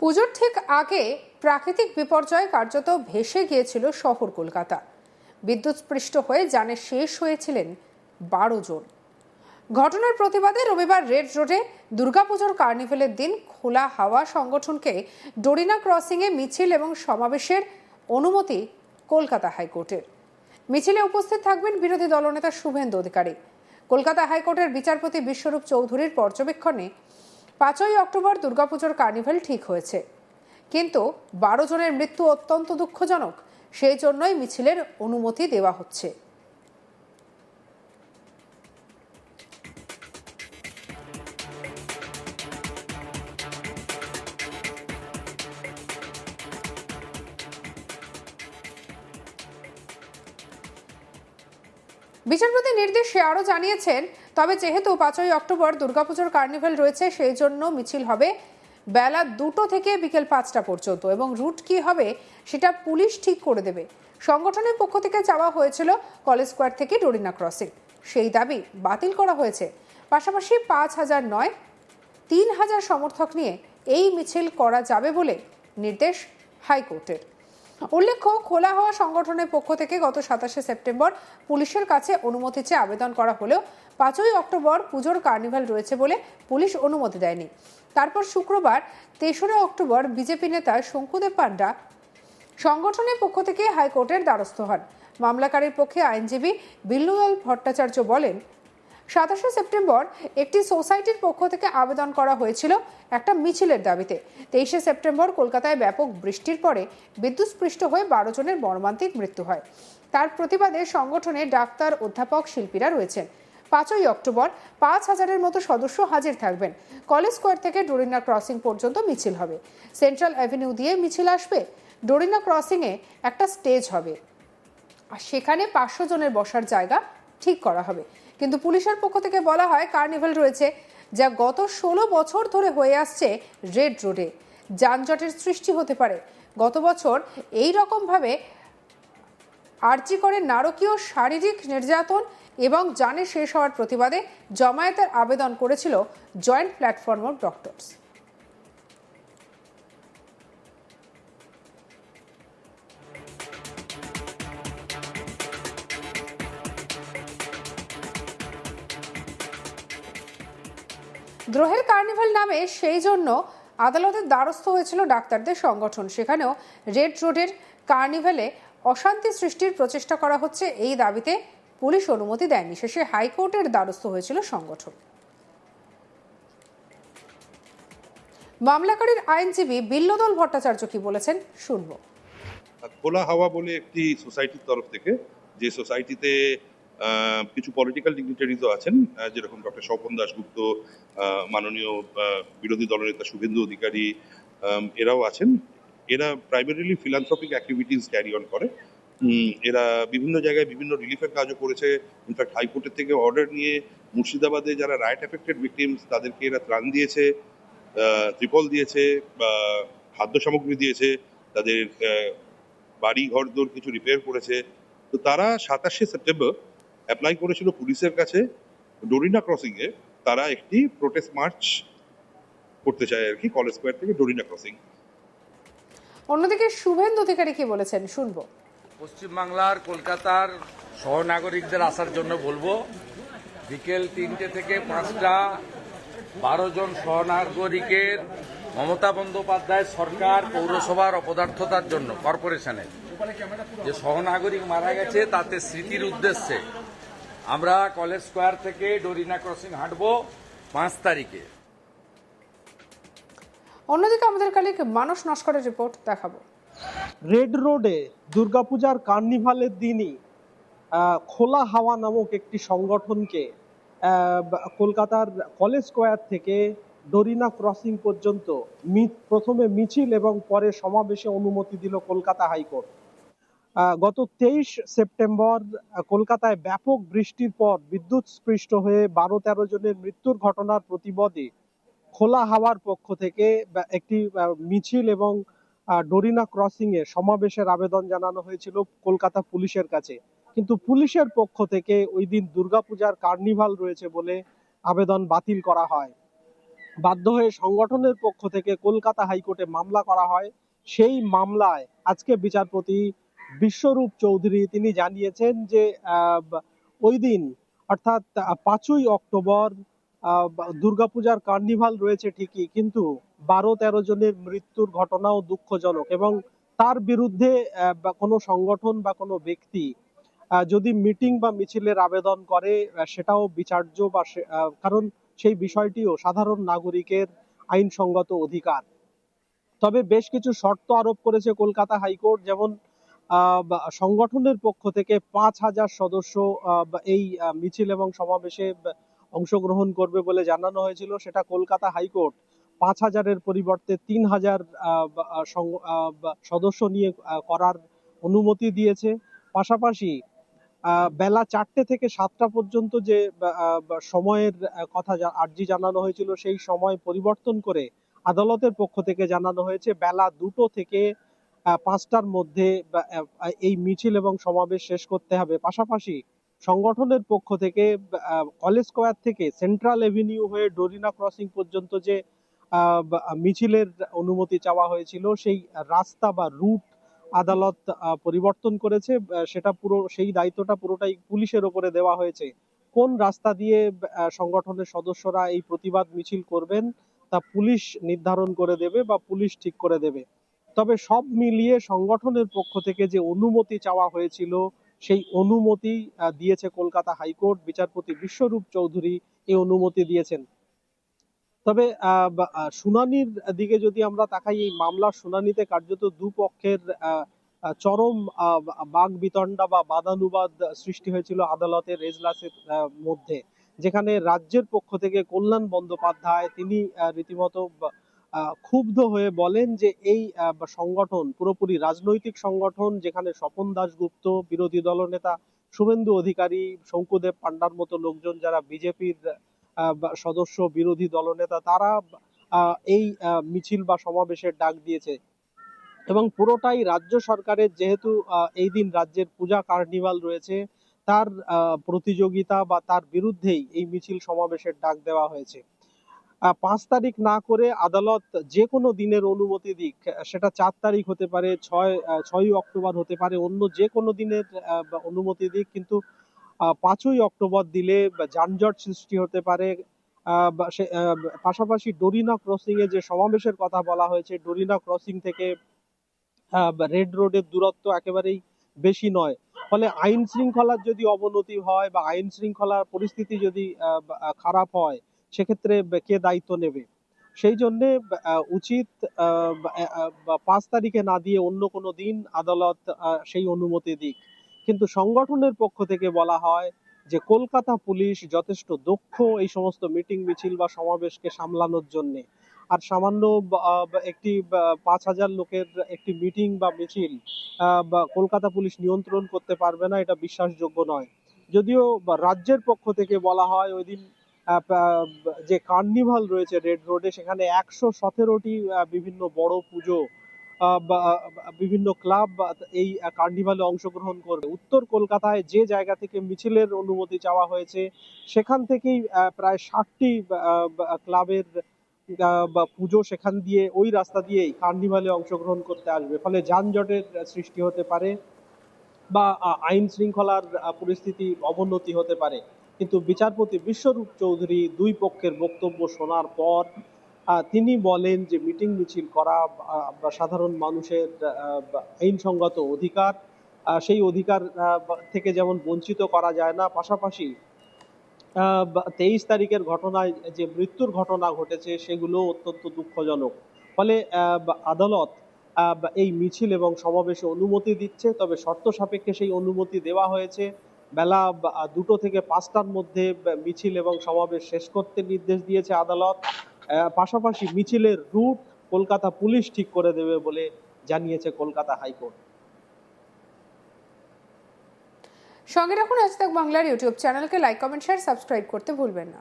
পুজোর ঠিক আগে প্রাকৃতিক বিপর্যয়ে কার্যত ভেসে গিয়েছিল শহর কলকাতা। বিদ্যুৎস্পৃষ্ট হয়ে জানে শেষ হয়েছিলেন বারো জন। ঘটনার প্রতিবাদে রবিবার রেড রোডে দুর্গাপুজোর কার্নিভেলের দিন খোলা হাওয়া সংগঠনকে ডোরিনা ক্রসিংয়ে মিছিল এবং সমাবেশের অনুমতি কলকাতা হাইকোর্টের। মিছিলে উপস্থিত থাকবেন বিরোধী দলনেতা শুভেন্দু অধিকারী। কলকাতা হাইকোর্টের বিচারপতি বিশ্বরূপ চৌধুরীর পর্যবেক্ষণে পাঁচই অক্টোবর দুর্গাপুজোর কার্নিভেল ঠিক হয়েছে। কিন্তু বারো জনের মৃত্যু অত্যন্ত দুঃখজনক। সেই জন্যই মিছিলের অনুমতি দেওয়া হচ্ছে। বিচারপতি নির্দেশে আরও জানিয়েছেন, তবে যেহেতু পাঁচই অক্টোবর দুর্গাপুজোর কার্নিভেল রয়েছে, সেই জন্য মিছিল হবে বেলা দুটো থেকে বিকেল পাঁচটা পর্যন্ত এবং রুট কি হবে সেটা পুলিশ ঠিক করে দেবে। সংগঠনের পক্ষ থেকে চাওয়া হয়েছিল কলেজ স্কোয়ার থেকে ডোরিনা ক্রসিং। সেই দাবি বাতিল করা হয়েছে। পাশাপাশি পাঁচ হাজার নয়, তিন হাজার সমর্থক নিয়ে এই মিছিল করা যাবে বলে নির্দেশ হাইকোর্টের। উল্লেখ্য, খোলা হওয়া সংগঠনের পক্ষ থেকে গত সাতাশে সেপ্টেম্বর পুলিশের কাছে অনুমতি চেয়ে আবেদন করা হলেও পাঁচই অক্টোবর পুজোর কার্নিভাল রয়েছে বলে পুলিশ অনুমতি দেয়নি। তারপর শুক্রবার তেসরা অক্টোবর বিজেপি নেতা শঙ্কুদেব পান্ডা সংগঠনের পক্ষ থেকে হাইকোর্টের দ্বারস্থ হন। মামলাকারীর পক্ষে আইনজীবী বিল্লুলাল ভট্টাচার্য বলেন সাতাশে সেপ্টেম্বর একটি সোসাইটির পক্ষ থেকে আবেদন করা হয়েছিল একটা মিছিলের দাবিতে। তেইশে সেপ্টেম্বর কলকাতায় ব্যাপক বৃষ্টির পরে বিদ্যুৎস্পৃষ্ট হয়ে বারো জনের মর্মান্তিক মৃত্যু হয়। তার প্রতিবাদে সংগঠনে ডাক্তার, অধ্যাপক, শিল্পীরা রয়েছেন। পাঁচই অক্টোবর পাঁচ হাজারের মতো সদস্য হাজির থাকবেন। কলেজ স্কোয়ার থেকে ডোরিনা ক্রসিং পর্যন্ত মিছিল হবে। সেন্ট্রাল অ্যাভিনিউ দিয়ে মিছিল আসবে। ডোরিনা ক্রসিংয়ে একটা স্টেজ হবে। আর সেখানে পাঁচশো জনের বসার জায়গা ঠিক করা হবে। কিন্তু পুলিশের পক্ষ থেকে বলা হয়, কার্নিভাল রয়েছে যা গত ষোলো বছর ধরে হয়ে আসছে রেড রোডে। যানজটের সৃষ্টি হতে পারে। গত বছর এই রকমভাবে আর্জি করে নারকীয় শারীরিক নির্যাতন এবং জানে শেষ হওয়ার প্রতিবাদে জমায়েতের আবেদন করেছিল জয়েন্ট প্ল্যাটফর্ম অফ ডক্টরস। দ্রোহের কার্নিভাল নামে সেই জন্য আদালতের দ্বারস্থ হয়েছিল ডাক্তারদের সংগঠন। সেখানেও রেড রোডের কার্নিভেলে অশান্তি সৃষ্টির প্রচেষ্টা করা হচ্ছে এই দাবিতে পুলিশ অনুমতি দেয়নি। শেষে হাইকোর্টের দ্বারস্থ হয়েছিল সংগঠন। মামলাকারীর আইনজীবী বিল্লদল ভট্টাচার্য কি বলেছেন শুনব। খোলা হাওয়া বলে একটি সোসাইটির তরফ থেকে, যে সোসাইটিতে কিছু পলিটিক্যাল ডিগনিটারিজও আছেন যেরকম ডক্টর স্বপন দাশগুপ্ত মাননীয় বিরোধী দলনেতা শুভেন্দু অধিকারী এরাও আছেন। এরা primarily philanthropic activities carry on করে। এরা বিভিন্ন জায়গায় বিভিন্ন রিলিফের কাজও করেছে। ইনফ্যাক্ট হাইকোর্টের থেকে অর্ডার নিয়ে মুর্শিদাবাদে যারা রাইট এফেক্টেড ভিকটিমস তাদেরকে এরা ত্রাণ দিয়েছে ত্রিপল দিয়েছে, বা খাদ্য সামগ্রী দিয়েছে, তাদের বাড়ি ঘর দোর কিছু রিপেয়ার করেছে। তো তারা সাতাশে সেপ্টেম্বর অ্যাপ্লাই করেছিল পুলিশের কাছে ডোরিনা ক্রসিং এ তারা একটি প্রোটেস্ট মার্চ করতে চায় আর কি কলেজ স্কোয়ার থেকে ডোরিনা ক্রসিং অন্যদিকে শুভেন্দু অধিকারী কি বলেছেন? শুনব। পশ্চিমবাংলার কলকাতার সহনাগরিকদের আসার জন্য বলব বিকেল তিনটে থেকে পাঁচটা বারো জন সহনাগরিকের মমতা বন্দ্যোপাধ্যায় সরকার পৌরসভার অপদার্থতার জন্য কর্পোরেশনের যে সহনাগরিক মারা গেছে তাতে স্মৃতির উদ্দেশ্যে আমরা কলেজ স্কোয়ার থেকে ডোরিনা ক্রসিং হাঁটবো পাঁচ তারিখে। অন্যদিকে আমাদের কালিক মানস নস্করের রিপোর্ট দেখাবো। রেড রোডে দুর্গাপূজার কার্নিভালের দিনই খোলা হাওয়া নামক একটি সংগঠনকে কলকাতার কলেজ স্কোয়ার থেকে ডোরিনা ক্রসিং পর্যন্ত মি- প্রথমে মিছিল এবং পরে সমাবেশে অনুমতি দিল কলকাতা হাইকোর্ট। গত তেইশ সেপ্টেম্বর কলকাতায় ব্যাপক বৃষ্টির পর বিদ্যুৎ স্পৃষ্ট হয়ে বারো তেরো জনের মৃত্যুর ঘটনার প্রতিবাদে খোলা হাওয়ার পক্ষ থেকে একটি মিছিল এবং ডোরিনা ক্রসিং এ সমাবেশের আবেদন জানানো হয়েছিল কলকাতা পুলিশের কাছে। কিন্তু পুলিশের পক্ষ থেকে ওই দিন দুর্গাপূজার কার্নিভাল রয়েছে বলে আবেদন বাতিল করা হয়। বাধ্য হয়ে সংগঠনের পক্ষ থেকে কলকাতা হাইকোর্টে মামলা করা হয়। সেই মামলায় আজকে বিচারপতি বিশ্বরূপ চৌধুরী, তিনি জানিয়েছেন যে ওই দিন, অর্থাৎ পাঁচই অক্টোবর দুর্গাপূজার কার্নিভাল রয়েছে ঠিকই, কিন্তু বারো তেরো জনের মৃত্যুর ঘটনাও দুঃখজনক এবং তার বিরুদ্ধে কোনো সংগঠন বা কোনো ব্যক্তি যদি মিটিং বা মিছিলের আবেদন করে সেটাও বিচার্য বা কারণ সেই বিষয়টিও সাধারণ নাগরিকের আইনসঙ্গত অধিকার। তবে বেশ কিছু শর্ত আরোপ করেছে কলকাতা হাইকোর্ট, যেমন সংগঠনের পক্ষ থেকে পাঁচ হাজার সদস্য এই মিছিল এবং সমাবেশে অংশগ্রহণ করবে বলে জানানো হয়েছিল। সেটা কলকাতা হাইকোর্ট। পাঁচ হাজারের পরিবর্তে তিন হাজার সদস্য নিয়ে করার অনুমতি দিয়েছে। পাশাপাশি বেলা চারটে থেকে সাতটা পর্যন্ত যে সময়ের কথা আর্জি জানানো হয়েছিল, সেই সময় পরিবর্তন করে আদালতের পক্ষ থেকে জানানো হয়েছে। বেলা দুটো থেকে পাঁচটার মধ্যে এই মিছিল এবং সমাবেশ শেষ করতে হবে। পাশাপাশি সংগঠনের পক্ষ থেকে কলেজ স্কোয়ার থেকে সেন্ট্রাল এভিনিউ হয়ে ডোরিনা ক্রসিং পর্যন্ত যে মিছিলের অনুমতি চাওয়া হয়েছিল, সেই রাস্তা বা রুট আদালত পরিবর্তন করেছে। সেটা পুরো, সেই দায়িত্বটা পুরোটাই পুলিশের ওপরে দেওয়া হয়েছে। কোন রাস্তা দিয়ে সংগঠনের সদস্যরা এই প্রতিবাদ মিছিল করবেন, তা পুলিশ নির্ধারণ করে দেবে বা পুলিশ ঠিক করে দেবে। তবে সব মিলিয়ে সংগঠনের পক্ষ থেকে যে অনুমতি চাওয়া হয়েছিল, সেই অনুমতি দিয়েছে কলকাতা হাইকোর্ট। বিচারপতি বিশ্বরূপ চৌধুরী এই অনুমতি দিয়েছেন। তবে শুনানির দিকে যদি আমরা তাকাই, এই মামলার শুনানিতে কার্যত দুপক্ষের চরম বাঘ বিতণ্ডা বা বাদানুবাদ সৃষ্টি হয়েছিল আদালতের এজলাসের মধ্যে। যেখানে রাজ্যের পক্ষ থেকে কল্যাণ বন্দ্যোপাধ্যায়, তিনি রীতিমতো ক্ষুব্ধ হয়ে বলেন যে এই সংগঠন, পুরোপুরি রাজনৈতিক সংগঠন, যেখানে স্বপন দাশগুপ্ত, বিরোধী দলনেতা শুভেন্দু অধিকারী, শঙ্কুদেব পান্ডার মতো লোকজন যারা বিজেপির সদস্য বিরোধী দলনেতা, তারা এই মিছিল বা সমাবেশের ডাক দিয়েছে। এবং পুরোটাই রাজ্য সরকারের যেহেতু এই দিন রাজ্যের পূজা কার্নিভাল রয়েছে, তার প্রতিযোগিতা বা তার বিরুদ্ধেই এই মিছিল সমাবেশের ডাক দেওয়া হয়েছে। পাঁচ তারিখ না করে আদালত যে কোনো দিনের অনুমতি দিক সেটা চার তারিখ হতে পারে, ছয় ছয়ই অক্টোবর হতে পারে, অন্য যে কোনো দিনের অনুমতি দিক, কিন্তু পাঁচই অক্টোবর দিলে যানজট সৃষ্টি হতে পারে পাশাপাশি ডোরিনা ক্রসিং এ যে সমাবেশের কথা বলা হয়েছে, ডোরিনা ক্রসিং থেকে রেড রোডের দূরত্ব একেবারেই বেশি নয়। ফলে আইন শৃঙ্খলার যদি অবনতি হয় বা আইন শৃঙ্খলার পরিস্থিতি যদি খারাপ হয় সেক্ষেত্রে কে দায়িত্ব নেবে? সেই জন্য উচিত পাঁচ তারিখে না দিয়ে অন্য কোনো দিন আদালত সেই অনুমতি দিক। কিন্তু সংগঠনের পক্ষ থেকে বলা হয় যে, কলকাতা পুলিশ যথেষ্ট দক্ষ এই সমস্ত মিটিং মিছিল বা সমাবেশকে সামলানোর জন্য। আর সামান্য একটি পাঁচ হাজার লোকের একটি মিটিং বা মিছিল বা, কলকাতা পুলিশ নিয়ন্ত্রণ করতে পারবে না, এটা বিশ্বাসযোগ্য নয়। যদিও রাজ্যের পক্ষ থেকে বলা হয় ওই দিন যে কার্নিভাল রয়েছে রেড রোডে সেখানে একশো সতেরোটি বিভিন্ন বড় পুজো বিভিন্ন ক্লাব এই কার্নিভালে অংশগ্রহণ করবে। উত্তর কলকাতায় যে জায়গা থেকে মিছিলের অনুমতি চাওয়া হয়েছে, সেখান থেকেই প্রায় ষাটটি ক্লাবের বা, পুজো সেখান দিয়ে, ওই রাস্তা দিয়েই কার্নিভালে অংশগ্রহণ করতে আসবে। ফলে যানজটের সৃষ্টি হতে পারে বা আইন শৃঙ্খলার পরিস্থিতি অবনতি হতে পারে। কিন্তু বিচারপতি বিশ্বরূপ চৌধুরী দুই পক্ষের বক্তব্য শোনার পর তিনি বলেন যে মিটিং মিছিল করা সাধারণ মানুষের আইনসঙ্গত অধিকার সেই অধিকার থেকে যেমন বঞ্চিত করা যায় না, পাশাপাশি তেইশ তারিখের ঘটনায় যে মৃত্যুর ঘটনা ঘটেছে সেগুলো অত্যন্ত দুঃখজনক। ফলে আদালত এই মিছিল এবং সমাবেশে অনুমতি দিচ্ছে, তবে শর্ত সাপেক্ষে সেই অনুমতি দেওয়া হয়েছে। বেলা দুটো থেকে পাঁচটার মধ্যে মিছিল এবং সমাবেশ শেষ করতে নির্দেশ দিয়েছে আদালত। পাশাপাশি মিছিলের রুট কলকাতা পুলিশ ঠিক করে দেবে বলে জানিয়েছে কলকাতা হাইকোর্ট। সঙ্গে রাখুন আজ বাংলার ইউটিউব চ্যানেলকে। লাইক, কমেন্ট, শেয়ার, সাবস্ক্রাইব করতে ভুলবেন না।